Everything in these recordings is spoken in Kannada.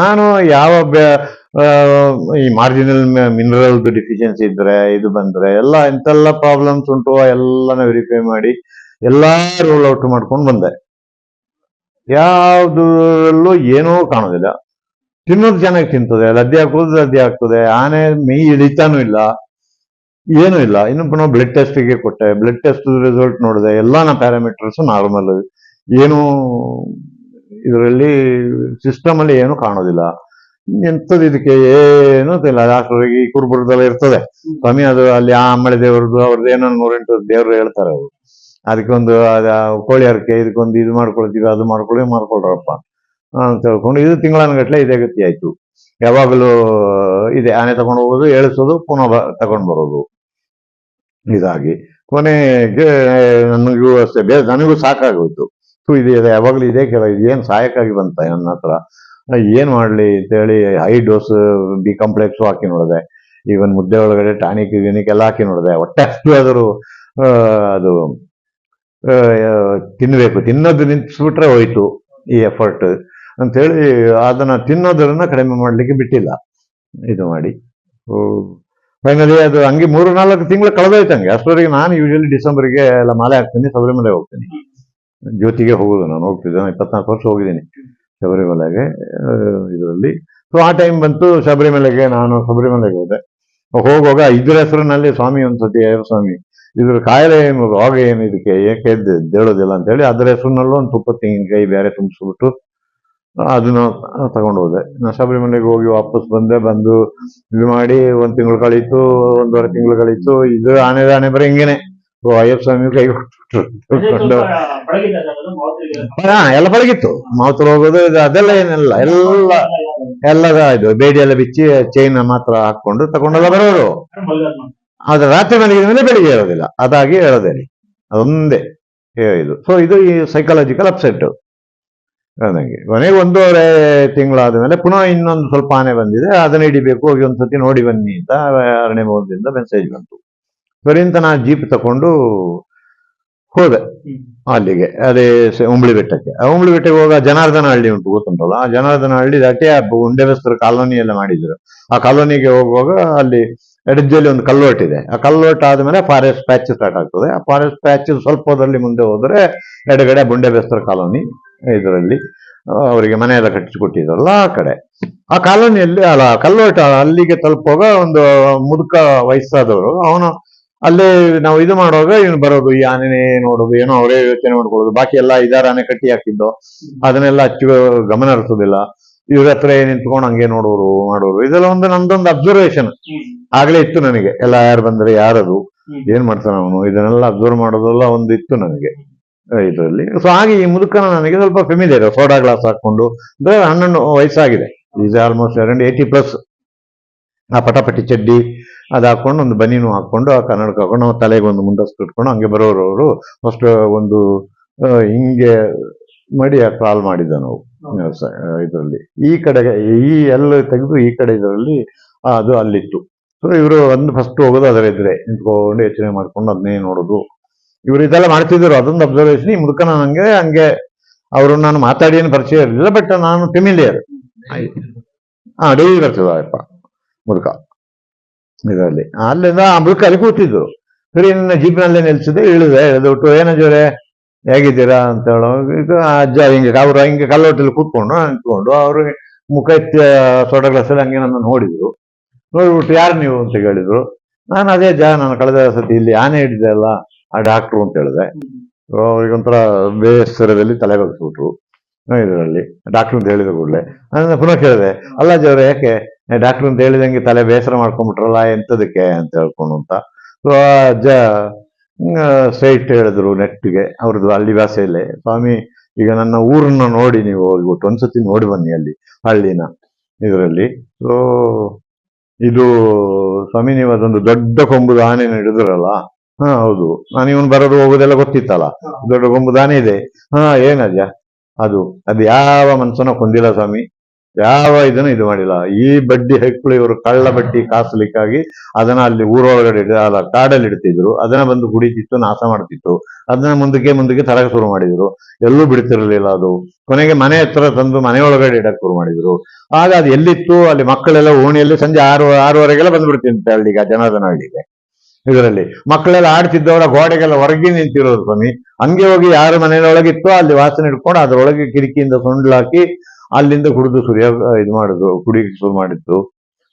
ನಾನು ಯಾವ ಈ ಮಾರ್ಜಿನಲ್ ಮಿನರಲ್ ಡಿಫಿಷಿಯನ್ಸಿ ಇದ್ರೆ, ಇದು ಬಂದ್ರೆ, ಎಲ್ಲ ಎಂತೆಲ್ಲ ಪ್ರಾಬ್ಲಮ್ಸ್ ಉಂಟು, ಎಲ್ಲನ ವೆರಿಫೈ ಮಾಡಿ, ಎಲ್ಲಾ ರೋಲ್ ಔಟ್ ಮಾಡ್ಕೊಂಡು ಬಂದೆ. ಯಾವ್ದಲ್ಲೂ ಏನೂ ಕಾಣೋದಿಲ್ಲ. ತಿನ್ನೋದು ಚೆನ್ನಾಗಿ ತಿಂತದೆ, ಲದ್ದೆ ಹಾಕೋದು ಲದ್ದೆ ಆಗ್ತದೆ ಆನೆ ಮೈ ಇಳಿತಾನೂ ಇಲ್ಲ, ಏನೂ ಇಲ್ಲ. ಇನ್ನು ನಾವು ಬ್ಲಡ್ ಟೆಸ್ಟ್ಗೆ ಕೊಟ್ಟೆ ಬ್ಲಡ್ ಟೆಸ್ಟ್ ರಿಸಲ್ಟ್ ನೋಡಿದೆ, ಎಲ್ಲಾನ ಪ್ಯಾರಾಮೀಟರ್ಸ್ ನಾರ್ಮಲ್ ಏನು ಇದರಲ್ಲಿ ಸಿಸ್ಟಮ್ ಅಲ್ಲಿ ಏನು ಕಾಣೋದಿಲ್ಲ. ಎಂಥದ್ದು ಇದಕ್ಕೆ ಏನು ಇಲ್ಲ ಡಾಕ್ಟರ್ಗೆ ಈ ಕುರುಬುರದೆಲ್ಲ ಇರ್ತದೆ. ಸ್ವಾಮಿ ಅದು ಅಲ್ಲಿ ಆ ಅಮ್ಮಳೆ ದೇವರದ್ದು ಅವ್ರದ್ದು ಏನೋ ನೂರೆಂಟು ದೇವರು ಹೇಳ್ತಾರೆ ಅವರು. ಅದಕ್ಕೊಂದು ಅದ ಕೋಳಿ ಹರಕೆ ಇದಕ್ಕೊಂದು ಇದು ಮಾಡ್ಕೊಳ್ತೀವಿ ಅದು ಮಾಡ್ಕೊಳ್ಳಿ ಮಾಡ್ಕೊಳ್ರಪ್ಪ ಅಂತ ಹೇಳ್ಕೊಂಡು ಇದು ತಿಂಗಳನ್ಗಟ್ಲೆ ಇದೇ ಗತಿ ಆಯ್ತು. ಯಾವಾಗಲೂ ಇದೆ. ಆನೆ ತಗೊಂಡು ಹೋಗೋದು ಏಳಿಸೋದು ಪುನಃ ಬ ತಗೊಂಡು ಬರೋದು. ಇದಾಗಿ. ಕೊನೆಗೆ ನನಗೂ ಅಷ್ಟೇ. ಬೇರೆ ನನಗೂ ಸಾಕಾಗೋಯ್ತು. ಇದು, ಇದೆ, ಯಾವಾಗಲೂ ಇದೇ ಕೇಳ ಇದೇನು ಸಹಾಯಕ್ಕಾಗಿ ಬಂತ ನನ್ನ ಹತ್ರ? ಏನು ಏನ್ ಮಾಡ್ಲಿ ಅಂತೇಳಿ ಹೈ ಡೋಸ್ ಬಿ ಕಾಂಪ್ಲೆಕ್ಸ್ ಹಾಕಿ ನೋಡಿದೆ. ಈವನ್ ಮುದ್ದೆ ಒಳಗಡೆ ಟಾನಿಕ್ ಗಿನಿಕ್ ಎಲ್ಲ ಹಾಕಿ ನೋಡಿದೆ. ಹೊಟ್ಟೆ ಅಷ್ಟು ಆದರೂ ಅದು ತಿನ್ಬೇಕು. ತಿನ್ನೋದು ನಿಂತಿಸ್ಬಿಟ್ರೆ ಹೋಯ್ತು ಈ ಎಫರ್ಟ್ ಅಂತೇಳಿ ಅದನ್ನ ತಿನ್ನೋದನ್ನ ಕಡಿಮೆ ಮಾಡ್ಲಿಕ್ಕೆ ಬಿಟ್ಟಿಲ್ಲ. ಇದು ಮಾಡಿ. ಫೈನಲಿ ಅದು ಹಂಗೆ ಮೂರು ನಾಲ್ಕು ತಿಂಗಳು ಕಳೆದೋಯ್ತು ಹಂಗೆ. ಅಷ್ಟರವರೆಗೆ ನಾನು ಯೂಶಲಿ ಡಿಸೆಂಬರ್ಗೆ ಎಲ್ಲ ಮಾಲೆ ಹಾಕ್ತೀನಿ ಶಬರಿಮಲೆ ಹೋಗ್ತೀನಿ. ಜ್ಯೋತಿಗೆ ಹೋಗೋದು. ನಾನು ಹೋಗ್ತಿದ್ದೆ. ಇಪ್ಪತ್ನಾಲ್ಕು ವರ್ಷ ಹೋಗಿದ್ದೀನಿ ಶಬರಿಮಲೆಗೆ ಇದರಲ್ಲಿ. ಸೊ ಆ ಟೈಮ್ ಬಂತು ಶಬರಿಮಲೆಗೆ. ನಾನು ಶಬರಿಮಲೆಗೆ ಹೋದೆ. ಹೋಗುವಾಗ ಇದ್ರ ಹೆಸರಿನಲ್ಲಿ ಸ್ವಾಮಿ ಒಂದ್ಸತಿ ಸ್ವಾಮಿ, ಇದ್ರ ಕಾಯಿಲೆ ಏನು, ರೋಗ ಏನು, ಇದಕ್ಕೆ ಏಕೆ ಹೇಳೋದಿಲ್ಲ ಅಂತ ಹೇಳಿ ಅದ್ರ ಹೆಸರಿನಲ್ಲೂ ಒಂದು ತುಪ್ಪ ತೆಂಗಿನಕಾಯಿ ಬೇರೆ ತುಂಬಿಸ್ಬಿಟ್ಟು ಅದನ್ನ ತಗೊಂಡು ಹೋದೆ. ನಾ ಶಬರಿಮಲೆಗೆ ಹೋಗಿ ವಾಪಸ್ ಬಂದೆ. ಬಂದು ಇದು ಮಾಡಿ ಒಂದ್ ತಿಂಗಳು ಕಳೀತು, ಒಂದೂವರೆ ತಿಂಗಳು ಕಳೀತು. ಇದು ಆನೆ ಆನೆ ಬರೀ ಹಿಂಗೇನೆ. ಅಯ್ಯಪ್ಪ ಸ್ವಾಮಿ ಕೈ ಕೊಟ್ಟು ಹಾ ಎಲ್ಲ ಪಳಗಿತ್ತು. ಮಾತ್ರ ಹೋಗೋದು ಅದೆಲ್ಲ ಏನಿಲ್ಲ. ಎಲ್ಲ ಎಲ್ಲದ ಇದು ಬೇಡಿ ಎಲ್ಲ ಬಿಚ್ಚಿ ಚೈನ್ ಮಾತ್ರ ಹಾಕೊಂಡು ತಗೊಂಡೆಲ್ಲ ಬರೋರು. ಆದ್ರೆ ರಾತ್ರಿ ಮಲಗಿದ ಮೇಲೆ ಬೆಳಿಗ್ಗೆ ಇರೋದಿಲ್ಲ ಅದಾಗಿ ಹೇಳೋದೇನೆ ಅದೊಂದೇ ಇದು. ಸೊ ಇದು ಈ ಸೈಕಾಲಜಿಕಲ್ ಅಪ್ಸೆಟ್ ನನಗೆ. ಕೊನೆಗೆ ಒಂದೂವರೆ ತಿಂಗಳಾದ ಮೇಲೆ ಪುನಃ ಇನ್ನೊಂದು ಸ್ವಲ್ಪ ಆನೆ ಬಂದಿದೆ. ಅದನ್ನ ಹಿಡಿಬೇಕು ಹೋಗಿ ಒಂದ್ಸತಿ ನೋಡಿ ಬನ್ನಿ ಅಂತ ಅರಣ್ಯ ಭವನದಿಂದ ಮೆಸೇಜ್ ಬಂತು. ಸರಿ ನಾ ಜೀಪ್ ತಕೊಂಡು ಹೋದೆ ಅಲ್ಲಿಗೆ ಅದೇ ಉಂಬ್ಳಿ ಬೆಟ್ಟಕ್ಕೆ. ಆ ಉಂಬಳಿ ಬೆಟ್ಟಕ್ಕೆ ಹೋಗ ಜನಾರ್ದನ ಹಳ್ಳಿ ಉಂಟು ಗೊತ್ತುಂಟಲ್ಲ? ಆ ಜನಾರ್ದನ ಹಳ್ಳಿ ದಾಟಿ ಆ ಉಂಡೆಬೆಸ್ತರ ಕಾಲೋನಿ ಎಲ್ಲ ಮಾಡಿದ್ರು. ಆ ಕಾಲೋನಿಗೆ ಹೋಗುವಾಗ ಅಲ್ಲಿ ಎಡಜ್ಜಲ್ಲಿ ಒಂದು ಕಲ್ಲೋಟ್ ಇದೆ. ಆ ಕಲ್ಲೋಟ್ ಆದ್ಮೇಲೆ ಫಾರೆಸ್ಟ್ ಪ್ಯಾಚ್ ಸ್ಟಾರ್ಟ್ ಆಗ್ತದೆ. ಆ ಫಾರೆಸ್ಟ್ ಪ್ಯಾಚ್ ಸ್ವಲ್ಪ ಹೋದಲ್ಲಿ ಮುಂದೆ ಹೋದ್ರೆ ಎಡಗಡೆ ಬುಂಡೆಬೆಸ್ತರ ಕಾಲೋನಿ ಇದರಲ್ಲಿ ಅವರಿಗೆ ಮನೆ ಎಲ್ಲ ಕಟ್ಟಿಸಿಕೊಟ್ಟಿದ್ರಲ್ಲ ಆ ಕಡೆ. ಆ ಕಾಲೋನಿಯಲ್ಲಿ ಅಲ್ಲ ಕಲ್ಲೋಟ ಅಲ್ಲಿಗೆ ತಲುಪುವಾಗ ಒಂದು ಮುದುಕ ವಯಸ್ಸಾದವರು ಅವನು ಅಲ್ಲೇ ನಾವು ಇದು ಮಾಡುವಾಗ ಇವನು ಬರೋದು ಈ ಆನೆನೇ ನೋಡೋದು ಏನೋ ಅವರೇ ಯೋಚನೆ ಮಾಡ್ಕೊಳ್ಳೋದು ಬಾಕಿ ಎಲ್ಲ ಐದಾರು ಆನೆ ಕಟ್ಟಿ ಹಾಕಿದ್ದು ಅದನ್ನೆಲ್ಲ ಅಚ್ಚು ಗಮನ ಹರಿಸೋದಿಲ್ಲ ಇವ್ರ ಹತ್ರ ನಿಂತ್ಕೊಂಡು ಹಂಗೆ ನೋಡೋರು ಮಾಡೋರು ಇದೆಲ್ಲ ಒಂದು ನಂದೊಂದು ಅಬ್ಸರ್ವೇಷನ್ ಆಗ್ಲೇ ಇತ್ತು ನನಗೆ ಎಲ್ಲ ಯಾರು ಬಂದ್ರೆ ಯಾರದು ಏನ್ ಮಾಡ್ತಾನೆ ಅವನು ಇದನ್ನೆಲ್ಲ ಅಬ್ಸರ್ವ್ ಮಾಡೋದೆಲ್ಲ ಒಂದು ಇತ್ತು ನನಗೆ. ಇದರಲ್ಲಿ. ಸೊ ಹಾಗೆ ಈ ಮುದುಕನ ನನಗೆ ಸ್ವಲ್ಪ ಫೆಮಿಲಿಯರ್ ಸೋಡಾ ಗ್ಲಾಸ್ ಹಾಕೊಂಡು ಅಂದ್ರೆ ಹನ್ನೊಂದು ವಯಸ್ಸಾಗಿದೆ is almost around eighty plus ಆ ಪಟಾಪಟಿ ಚಡ್ಡಿ ಅದು ಹಾಕೊಂಡು ಒಂದು ಬನೀನು ಹಾಕೊಂಡು ಆ ಕನ್ನಡಕ ಹಾಕೊಂಡು ನಾವು ತಲೆಗೆ ಒಂದು ಮುಂದಸ್ತು ಇಟ್ಕೊಂಡು ಹಂಗೆ ಬರೋರು ಅವರು. ಫಸ್ಟ್ ಒಂದು ಹಿಂಗೆ ಮಾಡಿ ಕಾಲ್ ಮಾಡಿದ್ದ ನಾವು ಇದರಲ್ಲಿ. ಈ ಕಡೆಗೆ ಈ ಎಲ್ಲ ತೆಗೆದು ಈ ಕಡೆ ಇದರಲ್ಲಿ ಅದು ಅಲ್ಲಿತ್ತು. ಸೊ ಇವರು ಒಂದು ಫಸ್ಟ್ ಹೋಗೋದು ಅದರ ಇದ್ರೆ ನಿಂತ್ಕೊಂಡು ಯೋಚನೆ ಮಾಡ್ಕೊಂಡು ಅದನ್ನೇ ನೋಡೋದು. ಇವರು ಇದೆಲ್ಲ ಮಾಡ್ತಿದ್ರು ಅದೊಂದು ಅಬ್ಸರ್ವೇಷನ್ ಈ ಮುದುಕ ನಾನು ಹಂಗೆ ಅವರು ನಾನು ಮಾತಾಡಿ ಏನು ಪರಿಚಯ ಇರಲಿಲ್ಲ ಬಟ್ ನಾನು ಫೆಮಿಲಿಯರ್ ಹಾ ಡೈಲಿ ಬರ್ತದಪ್ಪ ಮುದುಕ. ಇದರಲ್ಲಿ. ಅಲ್ಲಿಂದ ಆ ಮುದುಕ ಅಲ್ಲಿ ಕೂತಿದ್ರು. ಸರಿ ನಿನ್ನ ಜೀಪ್ನಲ್ಲೇ ನಿಲ್ಸಿದೆ ಇಳಿದೆ ಇಳಿದ್ಬಿಟ್ಟು ಏನೋ ಜೋರೆ ಹೇಗಿದ್ದೀರಾ? ಅಂತ ಹೇಳೋ ಈಗ ಅಜ್ಜ ಹಿಂಗೆ ಅವ್ರು ಹಿಂಗೆ ಕಲ್ಲೋಟಲ್ಲಿ ಕೂತ್ಕೊಂಡು ನಿಂತ್ಕೊಂಡು ಅವರು ಮುಖ ಎತ್ತಿ ಸೋಡಾ ಗ್ಲಾಸಲ್ಲಿ ಹಂಗೆ ನನ್ನ ನೋಡಿದ್ರು. ನೋಡ್ಬಿಟ್ಟು ಯಾರು ನೀವು? ಅಂತ ಹೇಳಿದ್ರು. ನಾನು ಅದೇ ಜಾ ನಾನು ಕಳೆದ ಸತಿ ಇಲ್ಲಿ ಆನೆ ಹಿಡಿದೆ ಅಲ್ಲ ಆ ಡಾಕ್ಟ್ರು ಅಂತ ಹೇಳಿದೆ. ಅವ್ರಿಗೆ ಒಂಥರ ಬೇಸರದಲ್ಲಿ ತಲೆ ಬಗ್ಸ್ಬಿಟ್ರು. ಇದರಲ್ಲಿ. ಡಾಕ್ಟ್ರು ಅಂತ ಹೇಳಿದ ಕೂಡಲೇ. ನಾನು ಪುನಃ ಕೇಳಿದೆ. ಅಲ್ಲ ಜವ್ರೆ ಯಾಕೆ? ಡಾಕ್ಟ್ರು ಅಂತ ಹೇಳಿದಂಗೆ ತಲೆ ಬೇಸರ ಮಾಡ್ಕೊಂಡ್ಬಿಟ್ರಲ್ಲ ಎಂಥದಕ್ಕೆ ಅಂತ ಹೇಳ್ಕೊಂಡು ಅಂತ. ಸೊ ಅಜ್ಜ ಸ್ಟ್ರೈಟ್ ಹೇಳಿದ್ರು ನೆಟ್ಟಿಗೆ ಅವ್ರದ್ದು ಹಳ್ಳಿ ಭಾಷೆಯಲ್ಲೇ ಸ್ವಾಮಿ, ಈಗ ನನ್ನ ಊರನ್ನ ನೋಡಿ ನೀವು ಹೋಗ್ಬಿಟ್ಟು ಒಂದ್ಸತಿ ನೋಡಿ ಬನ್ನಿ ಅಲ್ಲಿ, ಹಳ್ಳಿನ, ಇದರಲ್ಲಿ. ಸೊ ಇದು, ಸ್ವಾಮಿ, ನೀವು ಅದೊಂದು ದೊಡ್ಡ ಕೊಂಬುದ ಆನೆನ ಹಿಡಿದ್ರಲ್ಲ ಹಾ, ಹೌದು. ನಾನು ಇವನು ಬರೋದು ಹೋಗೋದೆಲ್ಲ ಗೊತ್ತಿತ್ತಲ್ಲ? ದೊಡ್ಡ ಕೊಂಬುದ ಆನೆ ಇದೆ. ಹಾ ಏನಜ್ಜ ಅದು ಅದು ಯಾವ ಮನ್ಸನ್ನ ಕೊಂದಿಲ್ಲ ಸ್ವಾಮಿ. ಯಾವ ಇದನ್ನು ಇದು ಮಾಡಿಲ್ಲ. ಈ ಬಡ್ಡಿ ಹೆಕ್ಕಳು ಇವರು ಕಳ್ಳ ಬಡ್ಡಿ ಕಾಸಲಿಕ್ಕಾಗಿ ಅದನ್ನ ಅಲ್ಲಿ ಊರೊಳಗಡೆ ಅಲ್ಲ ಕಾಡಲ್ಲಿ ಇಡ್ತಿದ್ರು. ಅದನ್ನ ಬಂದು ಕುಡಿತಿತ್ತು ನಾಶ ಮಾಡ್ತಿತ್ತು. ಅದನ್ನ ಮುಂದಕ್ಕೆ ಮುಂದಕ್ಕೆ ತರಕ ಶುರು ಮಾಡಿದ್ರು. ಎಲ್ಲೂ ಬಿಡ್ತಿರ್ಲಿಲ್ಲ ಅದು. ಕೊನೆಗೆ ಮನೆ ಹತ್ರ ತಂದು ಮನೆಯೊಳಗಡೆ ಇಡಕ್ ಶುರು ಮಾಡಿದ್ರು. ಆಗ ಅದು ಎಲ್ಲಿತ್ತು? ಅಲ್ಲಿ ಮಕ್ಕಳೆಲ್ಲ ಓಣಿಯಲ್ಲಿ ಸಂಜೆ ಆರು, ಆರೂವರೆಗೆಲ್ಲ ಬಂದ್ಬಿಡ್ತಿಂತೆ ಹಳ್ಳಿಗೆ, ಆ ಜನಾರ್ದನ ಹಳ್ಳಿಗೆ. ಇದರಲ್ಲಿ ಮಕ್ಕಳೆಲ್ಲ ಆಡ್ತಿದ್ದವರ ಗೋಡೆಗೆಲ್ಲ ಹೊರಗೆ ನಿಂತಿರೋದು ಸ್ವಾಮಿ. ಹಂಗೆ ಹೋಗಿ ಯಾರ ಮನೆಯೊಳಗಿತ್ತು ಅಲ್ಲಿ ವಾಸನೆ ಇಟ್ಕೊಂಡು ಅದರೊಳಗೆ ಕಿಟಕಿಯಿಂದ ಸೊಂಡ್ಲಾಕಿ ಅಲ್ಲಿಂದ ಕುಡಿದು ಸುರಿಯ ಇದು ಮಾಡಿದ್ರು ಕುಡಿಯಕ್ಕೆ ಶುರು ಮಾಡಿತ್ತು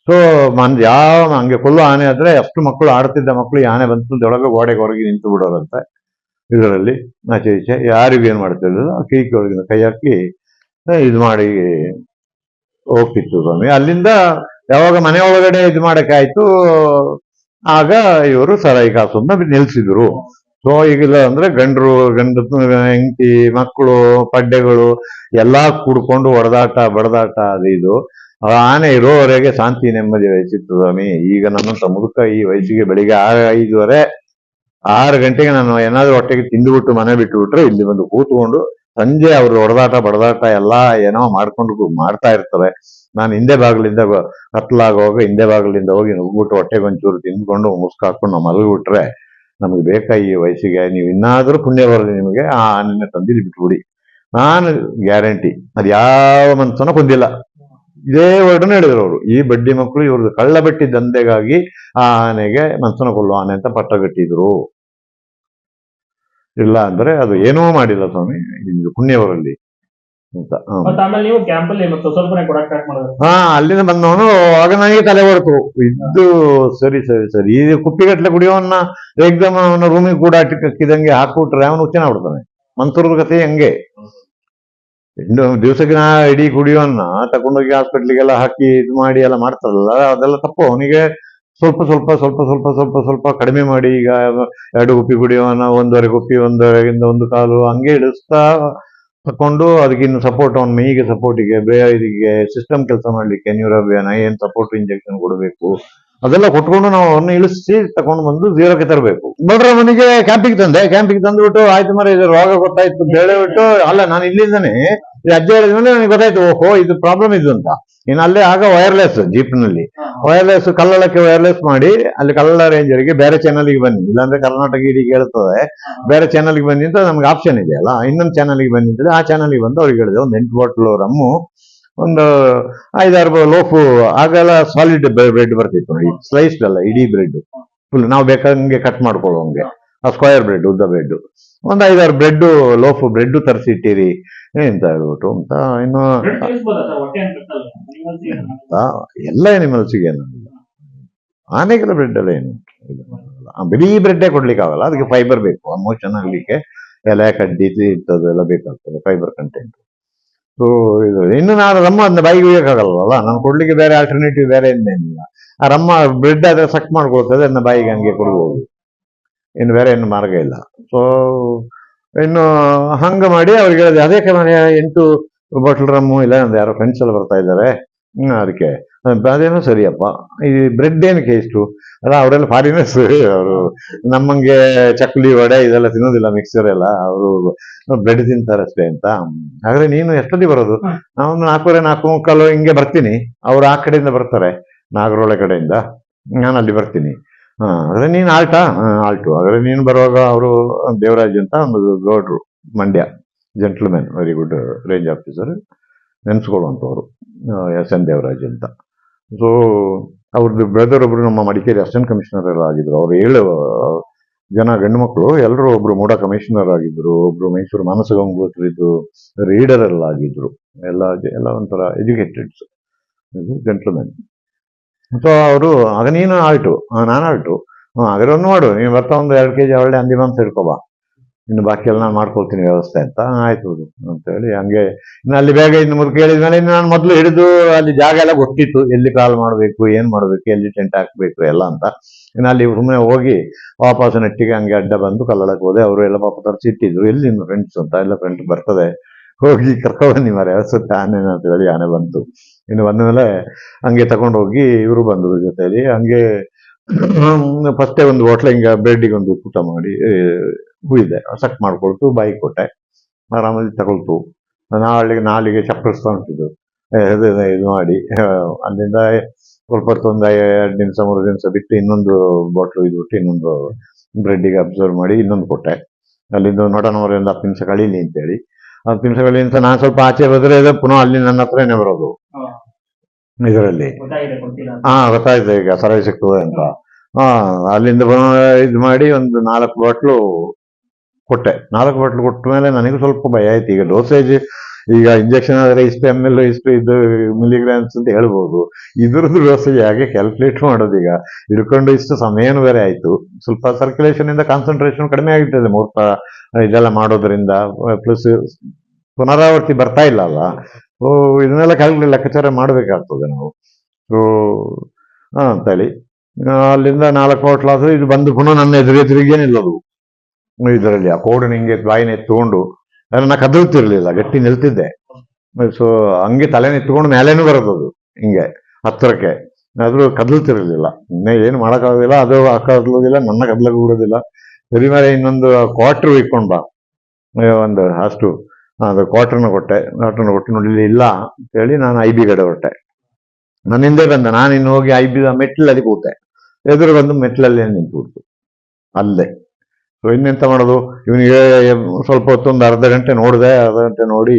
ಸೊ ಮನ್ ಯಾವ ಹಂಗೆ ಕೊಲ್ಲು ಆನೆ ಆದ್ರೆ ಅಷ್ಟು ಮಕ್ಕಳು ಆಡ್ತಿದ್ದ ಮಕ್ಕಳು ಆನೆ ಬಂತು ಒಳಗೆ ಗೋಡೆಗೆ ಹೊರಗೆ ನಿಂತು ಬಿಡೋರಂತೆ. ಇದರಲ್ಲಿ ಆಚೆ ಈಚೆ ಯಾರಿಗೂ ಏನ್ ಮಾಡ್ತಿರ್ಲಿಲ್ಲ. ಕೀಕೆ ಒಳಗಿನ ಕೈ ಹಾಕಿ ಇದು ಮಾಡಿ ಹೋಗ್ತಿತ್ತು ಸ್ವಾಮಿ. ಅಲ್ಲಿಂದ ಯಾವಾಗ ಮನೆ ಒಳಗಡೆ ಇದು ಮಾಡಕ್ಕೆ ಆಯ್ತು, ಆಗ ಇವರು ಸರಾಯಿ ಕಾಸನ್ನ ನಿಲ್ಸಿದ್ರು. ಸೊ ಈಗಿಲ್ಲ ಅಂದ್ರೆ ಗಂಡರು, ಗಂಡ, ಹೆಂಡತಿ, ಮಕ್ಕಳು, ಪಡ್ಡೆಗಳು ಎಲ್ಲಾ ಕೂಡ್ಕೊಂಡು ಹೊಡೆದಾಟ, ಬಡದಾಟ ಅದು ಇದು. ಆನೆ ಇರೋವರೆಗೆ ಶಾಂತಿ, ನೆಮ್ಮದಿ ವಹಿಸಿತ್ತು ಸ್ವಾಮಿ. ಈಗ ನನ್ನಂತ ಮುದುಕ ಈ ವಯಸ್ಸಿಗೆ ಬೆಳಿಗ್ಗೆ ಆರು, ಐದುವರೆ, ಆರು ಗಂಟೆಗೆ ನಾನು ಏನಾದ್ರೂ ಹೊಟ್ಟೆಗೆ ತಿಂದುಬಿಟ್ಟು ಮನೆ ಬಿಟ್ಟು ಬಿಟ್ರೆ ಇಲ್ಲಿ ಬಂದು ಕೂತ್ಕೊಂಡು ಸಂಜೆ ಅವ್ರು ಹೊಡೆದಾಟ, ಬಡದಾಟ ಎಲ್ಲಾ ಏನೋ ಮಾಡ್ಕೊಂಡು ಮಾಡ್ತಾ ಇರ್ತಾರೆ. ನಾನು ಹಿಂದೆ ಬಾಗಿಲಿಂದ ಹೋಗ ಹಿಂದೆ ಬಾಗಿಲಿಂದ ಹೋಗಿ ನುಗ್ಬಿಟ್ಟು ಹೊಟ್ಟೆಗೆ ಒಂಚೂರು ತಿಂದ್ಕೊಂಡು ಮುಸ್ಕಾಕೊಂಡು ಮಲಗಿಬಿಟ್ರೆ ನಮಗೆ ಬೇಕಾ ಈ ವಯಸ್ಸಿಗೆ ನೀವು ಇನ್ನಾದರೂ ಪುಣ್ಯ ಬರಲಿ ನಿಮಗೆ, ಆ ಆನೆನ ತಂದಿಲ್ಲಿ ಬಿಟ್ಬಿಡಿ. ನಾನು ಗ್ಯಾರಂಟಿ, ಅದು ಯಾವ ಮನಸ್ಸನ್ನು ಕೊಂದಿಲ್ಲ. ಇದೇ ವರ್ಡನ್ನ ಹೇಳಿದ್ರು ಅವರು. ಈ ಬಡ್ಡಿ ಮಕ್ಕಳು ಇವ್ರದ್ದು ಕಳ್ಳ ಬಟ್ಟಿ ದಂಧೆಗಾಗಿ ಆ ಆನೆಗೆ ಮನ್ಸನ ಕೊಲ್ಲೋ ಆನೆ ಅಂತ ಪಟ್ಟ ಕಟ್ಟಿದ್ರು. ಇಲ್ಲ ಅಂದ್ರೆ ಅದು ಏನೂ ಮಾಡಿಲ್ಲ ಸ್ವಾಮಿ ಪುಣ್ಯವರಲ್ಲಿ ಅಂತ. ಹ್ಮ್. ಮತ್ತೆ ಆಮೇಲೆ ನೀವು ಕ್ಯಾಂಪ್ ಅಲ್ಲಿ ಮತ್ತೆ ಸ್ವಲ್ಪನೇ ಕೊಡಕ್ ಸ್ಟಾರ್ಟ್ ಮಾಡಿದ್ರು. ಹಾ ಅಲ್ಲಿಂದ ಬಂದವನು ಆಗ ನನಗೆ ತಲೆ ಹೊರತು ಇದು ಸರಿ ಸರಿ ಸರಿ. ಈ ಕುಪ್ಪಿಗಟ್ಲೆ ಕುಡಿಯೋವನ್ನ ಎಕ್ದಮ್ ಅವನ ರೂಮಿಗೆ ಕೂಡ ಹಾಕಿದಂಗೆ ಹಾಕ್ಬಿಟ್ರೆ ಅವನು ಉಚ್ಚನ ಬಿಡ್ತಾನೆ ಮಂತ್ರದ ಕಥೆ ಹಂಗೆ. ಇನ್ನು ದಿವಸಕ್ಕೆ ನಾ ಇಡೀ ಕುಡಿಯೋನ್ನ ತಕೊಂಡೋಗಿ ಹಾಸ್ಪಿಟ್ಲಿಗೆಲ್ಲ ಹಾಕಿ ಇದು ಮಾಡಿ ಎಲ್ಲ ಮಾಡ್ತಾರಲ್ಲ ಅದೆಲ್ಲ ತಪ್ಪು. ಅವನಿಗೆ ಸ್ವಲ್ಪ ಸ್ವಲ್ಪ ಸ್ವಲ್ಪ ಸ್ವಲ್ಪ ಸ್ವಲ್ಪ ಸ್ವಲ್ಪ ಕಡಿಮೆ ಮಾಡಿ ಈಗ ಎರಡು ಗುಪ್ಪಿ ಕುಡಿಯೋವನ್ನ ಒಂದೂವರೆ ಗುಪ್ಪಿ ಒಂದೂವರೆಗಿಂದ ಒಂದು ಕಾಲು ಹಂಗೆ ಇಳಿಸ್ತಾ ತಕೊಂಡು ಅದಕ್ಕೆ ಇನ್ನು ಸಪೋರ್ಟ್ ಅವ್ನ ಮೈಗೆ ಸಪೋರ್ಟಿಗೆ ಇದಕ್ಕೆ ಸಿಸ್ಟಮ್ ಕೆಲಸ ಮಾಡ್ಲಿಕ್ಕೆ ನ್ಯೂರೋಬಿಯನ್ ಏನ್ ಸಪೋರ್ಟ್ ಇಂಜೆಕ್ಷನ್ ಕೊಡಬೇಕು. ಅದೆಲ್ಲ ಕೊಟ್ಕೊಂಡು ನಾವು ಅವ್ರನ್ನ ಇಳಿಸಿ ತಗೊಂಡು ಬಂದು ಜೀರೋಕ್ಕೆ ತರಬೇಕು. ಬಡ್ರ ಮನೆಗೆ ಕ್ಯಾಂಪಿಗೆ ತಂದೆ. ಕ್ಯಾಂಪಿಗೆ ತಂದ್ಬಿಟ್ಟು, ಆಯ್ತು ಮರ ಇದು ರೋಗ ಗೊತ್ತಾಯ್ತು ಬೇಳೆ ಹೇಳಿಬಿಟ್ಟು, ಅಲ್ಲ, ನಾನು ಇಲ್ಲಿಂದಾನೆ ಅಜ್ಜ ಹೇಳಿದ್ಮೇಲೆ ನನಗೆ ಗೊತ್ತಾಯ್ತು, ಓಹೋ, ಇದು ಪ್ರಾಬ್ಲಮ್ ಇದು ಅಂತ. ಇನ್ನು ಅಲ್ಲೇ ಆಗ ವೈರ್ಲೆಸ್ ಜೀಪ್ನಲ್ಲಿ ವೈರ್ಲೆಸ್ ಕಲ್ಲಳಕ್ಕೆ ವೈರ್ಲೆಸ್ ಮಾಡಿ, ಅಲ್ಲಿ ಕಲ್ಲಳ ರೇಂಜರ್ಗೆ ಬೇರೆ ಚಾನಲ್ಗೆ ಬನ್ನಿ. ಇಲ್ಲಾಂದ್ರೆ ಕರ್ನಾಟಕ ಇಡೀ ಕೇಳ್ತದೆ. ಬೇರೆ ಚಾನಲ್ಗೆ ಬನ್ನಿ ಅಂತ ನಮ್ಗೆ ಆಪ್ಷನ್ ಇದೆ ಅಲ್ಲ. ಇನ್ನೊಂದು ಚಾನಲ್ಗೆ ಬನ್ನಿ ಅಂತ ಆ ಚಾನಲ್ಗೆ ಬಂದು ಅವ್ರಿಗೆ ಹೇಳಿದೆ. ಒಂದು ಎಂಟು ಬಾಟ್ಲು ರಮ್ಮು ಒಂದು ಐದಾರು ಲೋಫು ಆಗೆಲ್ಲ ಸಾಲಿಡ್ ಬ್ರೆಡ್ ಬರ್ತಿತ್ತು ನೋಡಿ. ಸ್ಲೈಸ್ಡ್ ಅಲ್ಲ, ಇಡೀ ಬ್ರೆಡ್ ಫುಲ್ ನಾವು ಬೇಕಂಗೆ ಕಟ್ ಮಾಡ್ಕೊಳ್ಳೋಂಗೆ ಆ ಸ್ಕ್ವಯರ್ ಬ್ರೆಡ್ ಉದ್ದ ಬ್ರೆಡ್ ಒಂದು ಐದಾರು ಬ್ರೆಡ್ ಲೋಫು ಬ್ರೆಡ್ ತರಿಸಿಟ್ಟಿರಿ ಅಂತ ಹೇಳ್ಬಿಟ್ಟು ಅಂತ, ಇನ್ನು. ಎಲ್ಲ ಎನಿಮಲ್ಸಿಗೆ ಏನು ಆನೆಗೆಲ್ಲ ಬ್ರೆಡ್ ಎಲ್ಲ ಏನು? ಬಿಳಿ ಬ್ರೆಡ್ಡೇ ಕೊಡ್ಲಿಕ್ಕೆ ಆಗಲ್ಲ. ಅದಕ್ಕೆ ಫೈಬರ್ ಬೇಕು. ಮೋಷನ್ ಆಗ್ಲಿಕ್ಕೆ ಎಲೆ, ಕಡ್ಡಿ ಇಂಥದ್ದೆಲ್ಲ ಬೇಕಾಗ್ತದೆ ಫೈಬರ್ ಕಂಟೆಂಟ್ ಸೊ ಇದು, ಇನ್ನು ನಾನು ರಮ್ಮ ಅದನ್ನ ಬಾಯಿಗೆ ಉಯ್ಯಕ್ಕಾಗಲ್ವಲ್ಲ? ನಾನು ಕೊಡ್ಲಿಕ್ಕೆ ಬೇರೆ ಆಲ್ಟರ್ನೇಟಿವ್ ಬೇರೆ ಇನ್ನೇನಿಲ್ಲ ಆ ರಮ್ಮ ಬ್ರೆಡ್ ಆದ್ರೆ ಸಕ್ ಮಾಡ್ಕೊಳ್ತದೆ, ಅದನ್ನ ಬಾಯಿಗೆ ಹಂಗೆ ಕೊಡ್ಬೋದು. ಇನ್ನು ಬೇರೆ ಏನು ಮಾರ್ಗ ಇಲ್ಲ. ಸೊ ಇನ್ನು ಹಂಗ ಮಾಡಿ ಅವ್ರಿಗೆ ಹೇಳಿದೆ ಅದೇ ಕಣ ಎಂಟು ಬಾಟ್ಲ್ ರಮ್ಮು ಇಲ್ಲ ಯಾರೋ ಫ್ರೆಂಡ್ಸ್ ಎಲ್ಲ ಬರ್ತಾ ಇದ್ದಾರೆ. ಅದಕ್ಕೆ. ಅದೇನೋ ಸರಿಯಪ್ಪ ಈ ಬ್ರೆಡ್ ಏನಕ್ಕೆ ಇಷ್ಟು ಅಲ್ಲ ಅವರೆಲ್ಲ ಫಾರಿನರ್ಸ್ ಅವರು ನಮ್ಮಂಗೆ ಚಕ್ಲಿ ವಡೆ ಇದೆಲ್ಲ ತಿನ್ನೋದಿಲ್ಲ ಮಿಕ್ಸರ್ ಎಲ್ಲ. ಅವರು ಬ್ರೆಡ್ ತಿಂತಾರೆ ಅಷ್ಟೇ ಅಂತ. ಹಾಗಾದ್ರೆ ನೀನು ಎಷ್ಟೊತ್ತಿ ಬರೋದು? ನಾನು ನಾಲ್ಕೂವರೆ ನಾಲ್ಕು ಮುಕ್ಕಾಲು ಹಿಂಗೆ ಬರ್ತೀನಿ. ಅವ್ರು ಆ ಕಡೆಯಿಂದ ಬರ್ತಾರೆ ನಾಗರೋಳೆ ಕಡೆಯಿಂದ. ನಾನು ಅಲ್ಲಿ ಬರ್ತೀನಿ. ಹಾ ಆದ್ರೆ ನೀನು ಆಲ್ಟಾ ಹಾ, ಆಲ್ಟು ಹಾಗಾದ್ರೆ ನೀನು ಬರುವಾಗ ಅವರು ದೇವರಾಜ್ ಅಂತ ಒಂದು ಗೌಡ್ರು Mandya gentleman very good range officer ನೆನೆಸ್ಕೊಳ್ಳುವಂಥವ್ರು S N Devaraj ಅಂತ. ಸೊ ಅವ್ರದ್ದು ಬ್ರದರ್ ಒಬ್ರು ನಮ್ಮ ಮಡಿಕೇರಿ ಅಸಿಸ್ಟೆಂಟ್ ಕಮಿಷನರ್ ಎಲ್ಲ ಆಗಿದ್ರು. ಅವ್ರು ಏಳು, ಜನ ಗಂಡು ಮಕ್ಕಳು ಎಲ್ಲರೂ ಒಬ್ರು ಮೂಡ ಕಮಿಷನರ್ ಆಗಿದ್ರು, ಒಬ್ರು ಮೈಸೂರು ಮಾನಸ ಗಂಗೋತ್ರಿದ್ದು ರೀಡರ್ ಎಲ್ಲ ಆಗಿದ್ರು. ಎಲ್ಲ ಎಲ್ಲ ಒಂಥರ ಎಜುಕೇಟೆಡ್ಸ್ ಜೆಂಟ್ಲ್ಮೆನ್ ಸೊ ಅವರು, ಆಗ ನೀನು ಆಲ್ಟು ನಾನು ಆಲ್ಟು ಹಾಗಾದ್ರೆ ಒಂದು ಮಾಡು. ನೀನು ಬರ್ತಾ ಒಂದು ಎರಡು ಕೆ ಜಿ ಒಳ್ಳೆ ಅಂದಿಮಾಂಸ ಹಿಡ್ಕೊಬಾ ಇನ್ನು ಬಾಕಿ ಎಲ್ಲ ನಾನು ಮಾಡ್ಕೊಳ್ತೀನಿ ವ್ಯವಸ್ಥೆ ಅಂತ. ಆಯ್ತು ಅಂತ ಹೇಳಿ ಹಂಗೆ ಇನ್ನು ಅಲ್ಲಿ ಬೇಗ ಇನ್ನು ಮುದ್ದು ಕೇಳಿದ್ಮೇಲೆ ಇನ್ನು ನಾನು ಮೊದಲು ಹಿಡಿದು ಅಲ್ಲಿ ಜಾಗ ಎಲ್ಲ ಗೊತ್ತಿತ್ತು. ಎಲ್ಲಿ ಕಾಲ್ ಮಾಡಬೇಕು, ಏನು ಮಾಡಬೇಕು, ಎಲ್ಲಿ ಟೆಂಟ್ ಹಾಕಬೇಕು ಎಲ್ಲ ಅಂತ. ಇನ್ನು ಅಲ್ಲಿ ಸುಮ್ಮನೆ ಹೋಗಿ ವಾಪಸ್ ನೆಟ್ಟಿಗೆ ಹಂಗೆ ಅಡ್ಡ ಬಂದು ಕಲ್ಲಡಕ್ಕೆ ಹೋದೆ. ಅವರು ಎಲ್ಲ ಪಾಪ ತರಿಸಿಟ್ಟಿದ್ರು ಎಲ್ಲಿ ನಿಮ್ಮ ಫ್ರೆಂಡ್ಸ್ ಅಂತ? ಎಲ್ಲ ಫ್ರೆಂಡ್ ಬರ್ತದೆ. ಹೋಗಿ ಕರ್ಕೊಬನ್ನಿ ಮರೆ ಸುತ್ತ ಆನೆ ಅಂತ ಹೇಳಿ ಆನೆ ಬಂತು. ಇನ್ನು ಬಂದ ಮೇಲೆ ಹಂಗೆ ತಗೊಂಡೋಗಿ ಇವರು ಬಂದರು ಜೊತೆಯಲ್ಲಿ ಹಂಗೆ ಫಸ್ಟೇ ಒಂದು ಹೋಟ್ಲ ಹಿಂಗೆ ಬ್ರೆಡ್ಡಿಗೆ ಒಂದು ಊಟ ಮಾಡಿ ಹುಯ್ದೆ ಸಕ್ ಮಾಡ್ಕೊಳ್ತು ಬಾಯಿ ಕೊಟ್ಟೆ ಆರಾಮಾಗಿ ತಗೊಳ್ತು. ನಾಳೆಗೆ ನಾಲಿಗೆ ಚಪ್ಪರಿಸ್ತಾ ಉಂಟಿದ್ದು. ಇದು ಇದು ಮಾಡಿ. ಅಲ್ಲಿಂದ ಸ್ವಲ್ಪ ಹೊತ್ತೊಂದು ಎರಡು ನಿಮಿಷ ಮೂರು ನಿಮಿಷ ಬಿಟ್ಟು ಇನ್ನೊಂದು ಬಾಟ್ಲು ಇದು ಬಿಟ್ಟು ಇನ್ನೊಂದು ಬ್ರೆಡ್ಡಿಗೆ ಅಬ್ಸರ್ವ್ ಮಾಡಿ ಇನ್ನೊಂದು ಕೊಟ್ಟೆ. ಅಲ್ಲಿಂದ ನೋಡೋಣ ಒಂದು ಹತ್ತು ನಿಮಿಷ ಕಳೀಲಿ ಅಂತೇಳಿ. ಹತ್ತು ನಿಮಿಷ ಕಳೀಲಿ ಅಂತ ನಾನು ಸ್ವಲ್ಪ ಆಚೆ ಬಂದರೆ ಇದೆ ಪುನಃ ಅಲ್ಲಿ ನನ್ನ ಹತ್ರನೇ ಬರೋದು. ಇದರಲ್ಲಿ. ಹಾಂ ಗೊತ್ತಾಯ್ತು ಈಗ ಸರಾಯಿ ಸಿಗ್ತದೆ ಅಂತ. ಹಾ ಅಲ್ಲಿಂದ ಇದು ಮಾಡಿ ಒಂದು ನಾಲ್ಕು ಬಾಟ್ಲು ಕೊಟ್ಟೆ. ನಾಲ್ಕು ಬಾಟ್ಲು ಕೊಟ್ಟ ಮೇಲೆ ನನಗೂ ಸ್ವಲ್ಪ ಭಯ ಆಯ್ತು. ಈಗ ಡೋಸೇಜ್ ಈಗ ಇಂಜೆಕ್ಷನ್ ಆದರೆ ಇಷ್ಟು ಎಂ ಎಲ್ ಇಷ್ಟು ಇದು ಮಿಲಿಗ್ರಾಮ್ಸ್ ಅಂತ ಹೇಳ್ಬೋದು. ಇದ್ರದ್ದು ಡೋಸೇಜ್ ಹಾಗೆ ಕ್ಯಾಲ್ಕುಲೇಟ್ ಮಾಡೋದು ಈಗ. ಹಿಡ್ಕೊಂಡು ಇಷ್ಟು ಸಮಯನೂ ಬೇರೆ ಆಯ್ತು. ಸ್ವಲ್ಪ ಸರ್ಕ್ಯುಲೇಷನ್ ಇಂದ ಕಾನ್ಸಂಟ್ರೇಷನ್ ಕಡಿಮೆ ಆಗಿರ್ತದೆ ಮುಹೂರ್ತ ಇದೆಲ್ಲ ಮಾಡೋದ್ರಿಂದ. ಪ್ಲಸ್ ಪುನರಾವರ್ತಿ ಬರ್ತಾ ಇಲ್ಲ ಅಲ್ಲ. ಸೊ ಇದನ್ನೆಲ್ಲ ಕ್ಯಾಲ್ಕುಲೇಟ್ ಲೆಕ್ಕಾಚಾರ ಮಾಡಬೇಕಾಗ್ತದೆ ನಾವು. ಸೊ ಹಾ ಅಂತೇಳಿ ಅಲ್ಲಿಂದ ನಾಲ್ಕು ಹೋಟ್ಲ್ ಆದ್ರೆ ಇದು ಬಂದು ಪುನಃ ನನ್ನ ಎದುರೆದುರಿಗೆ ನಿಲ್ಲೋದು. ಇದರಲ್ಲಿ ಆ ಕೋಡ್ ಹಿಂಗೆ ಬಾಯಿನ ಎತ್ಕೊಂಡು ನನ್ನ ಕದಲ್ತಿರ್ಲಿಲ್ಲ, ಗಟ್ಟಿ ನಿಲ್ತಿದ್ದೆ. ಸೊ ಹಂಗೆ ತಲೆನ ಎತ್ಕೊಂಡು ಮೇಲೇನು ಬರೋದು ಹಿಂಗೆ ಹತ್ತಿರಕ್ಕೆ. ಆದ್ರೂ ಕದಲ್ತಿರ್ಲಿಲ್ಲ. ಇನ್ನೇ ಏನು ಮಾಡೋಕ್ಕಾಗೋದಿಲ್ಲ, ಅದು ಕದಲೋದಿಲ್ಲ ನನ್ನ ಕದಲಕ್ಕೆ ಬಿಡೋದಿಲ್ಲ ಸರಿ ಮೇಲೆ ಇನ್ನೊಂದು ಕ್ವಾರ್ಟರ್ ಇಟ್ಕೊಂಡ್ ಬಾ. ಒಂದು ಅಷ್ಟು, ಅದು ಕ್ವಾರ್ಟರ್ನ ಕೊಟ್ಟೆ. ಕ್ವಾರ್ಟರ್ನ ಕೊಟ್ಟು ನೋಡಿಲಿಲ್ಲ ಅಂತ ಇಲ್ಲ ಅಂತೇಳಿ ನಾನು ಐ ಬಿ ಕಡೆ ಹೊರಟೆ. ನನ್ನ ಹಿಂದೆ ಬಂದ ನಾನು ಇನ್ನು ಹೋಗಿ ಐ ಬಿ ಮೆಟ್ಲಲ್ಲಿ ಕೂತೆ. ಎದುರು ಬಂದು ಮೆಟ್ಲಲ್ಲೇ ನಿಂತು ಅಲ್ಲೇ. ಸೊ ಇನ್ನೆಂತ ಮಾಡೋದು? ಇವನಿಗೆ ಸ್ವಲ್ಪ ಹೊತ್ತೊಂದು ಅರ್ಧ ಗಂಟೆ ನೋಡಿದೆ, ಅರ್ಧ ಗಂಟೆ ನೋಡಿ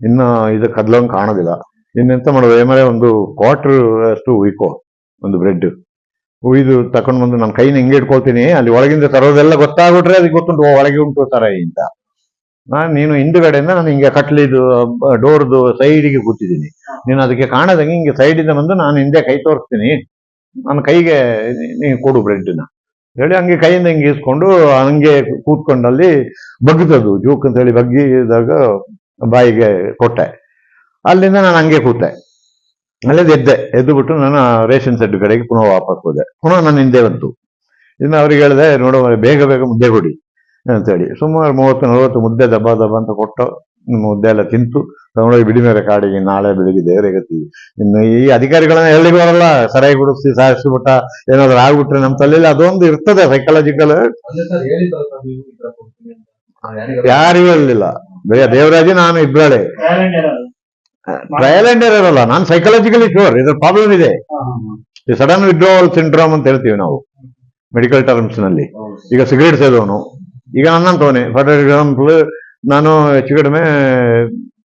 ಇನ್ನ ಇದು ಕದ್ಲಂಗ್ ಕಾಣೋದಿಲ್ಲ. ಇನ್ನೆಂತ ಮಾಡೋದು? ಏಮರೆ ಒಂದು ಕ್ವಾರ್ಟರ್ ಅಷ್ಟು ಉಯ್ಕೋ, ಒಂದು ಬ್ರೆಡ್ ಉಯ್ದು ತಕೊಂಡ್ ಬಂದು ನನ್ನ ಕೈನ ಹಿಂಗೆ ಇಟ್ಕೊಳ್ತೀನಿ ಅಲ್ಲಿ ಒಳಗಿಂದ ತರೋದೆಲ್ಲ ಗೊತ್ತಾಗ್ಬಿಟ್ರೆ ಅದಕ್ಕೆ ಗೊತ್ತುಂಟು ಒಳಗೆ ಉಂಟು ತರ ಅಂತ ನಾನು ನೀನು ಹಿಂದುಗಡೆಯಿಂದ ನಾನು ಹಿಂಗೆ ಕಟ್ಲಿದು ಡೋರ್ದು ಸೈಡಿಗೆ ಕೂತಿದ್ದೀನಿ. ನೀನು ಅದಕ್ಕೆ ಕಾಣದಂಗೆ ಹಿಂಗೆ ಸೈಡಿಂದ ಬಂದು ನಾನು ಹಿಂದೆ ಕೈ ತೋರಿಸ್ತೀನಿ. ನನ್ನ ಕೈಗೆ ನೀನು ಕೊಡು ಬ್ರೆಡ್ನ ಹೇಳಿ ಹಂಗೆ ಕೈಯಿಂದ ಹಿಂಗೆ ಇಸ್ಕೊಂಡು ಹಂಗೆ ಕೂತ್ಕೊಂಡಲ್ಲಿ ಬಗ್ಗದದು ಜೋಕ್ ಅಂತ ಹೇಳಿ ಬಗ್ಗಿದಾಗ ಬಾಯಿಗೆ ಕೊಟ್ಟೆ. ಅಲ್ಲಿಂದ ನಾನು ಹಂಗೆ ಕೂತೆ. ಅಲ್ಲೇ ಎದ್ದೆ. ಎದ್ದು ಬಿಟ್ಟು ನಾನು ರೇಷನ್ ಸೆಟ್ ಕಡೆಗೆ ಪುನಃ ವಾಪಸ್ ಹೋದೆ. ಪುನಃ ನಾನು ಹಿಂದೆ ಬಂತು. ಇನ್ನು ಅವ್ರಿಗೆ ಹೇಳಿದೆ, ನೋಡೋ ಬೇಗ ಬೇಗ ಮುದ್ದೆ ಕೊಡಿ ಅಂತೇಳಿ ಸುಮಾರು ಮೂವತ್ತು ನಲವತ್ತು ಮುದ್ದೆ ದಬ್ಬ ದಬ್ಬ ಅಂತ ಕೊಟ್ಟು ಮುದ್ದೆ ಎಲ್ಲ ತಿಂತು. ತಗೊಂಡೋಗಿ ಬಿಡಿಮೇಲೆ ಕಾಡಿಗೆ ನಾಳೆ ಬೆಳಿಗ್ಗೆ ದೇವರೇಗತಿ ಇನ್ನು ಈ ಅಧಿಕಾರಿಗಳನ್ನ ಹೇಳಿಗೆ ಬರಲ್ಲ ಸರಿಯಾಗಿ ಗುಡಿಸಿ ಸಾರಿಸ್ಬಿಟ್ಟ ಏನಾದ್ರು ಆಗ್ಬಿಟ್ರೆ ನಮ್ಮ ತಲೆಯಲ್ಲಿ ಅದೊಂದು ಇರ್ತದೆ ಸೈಕಾಲಜಿಕಲ್. ಯಾರಿಗೂ ಹೇಳಲಿಲ್ಲ. ಬರೀ ದೇವರಾಜ್ ನಾನು ಇರೋದು. ಟ್ರಯಲ್ ಅಂಡ್ ಇರಲ್ಲ ನಾನು ಸೈಕಾಲಜಿಕಲಿ ಶೋರ್ ಇದ್ರ ಪ್ರಾಬ್ಲಮ್ ಇದೆ. ಈ ಸಡನ್ ವಿಡ್ರೋವಲ್ ಸಿಂಡ್ರೋಮ್ ಅಂತ ಹೇಳ್ತೀವಿ ನಾವು ಮೆಡಿಕಲ್ ಟರ್ಮ್ಸ್ನಲ್ಲಿ. ಈಗ ಸಿಗರೇಟ್ ಸೇದೋನು. ಈಗ ನನ್ನಂತವನೇ ಫಾರ್ ಎಕ್ಸಾಂಪಲ್ ನಾನು ಹೆಚ್ಚು ಕಡಿಮೆ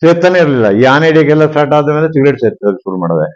ಸೇರ್ತಾನೆ ಇರಲಿಲ್ಲ. ಈ ಆನೆಡಿಗೆಲ್ಲ ಸ್ಟಾರ್ಟ್ ಆದ ಮೇಲೆ ಸಿಗರೇಟ್ ಸೇರ್ತಾರೆ ಶುರು ಮಾಡಿದೆ.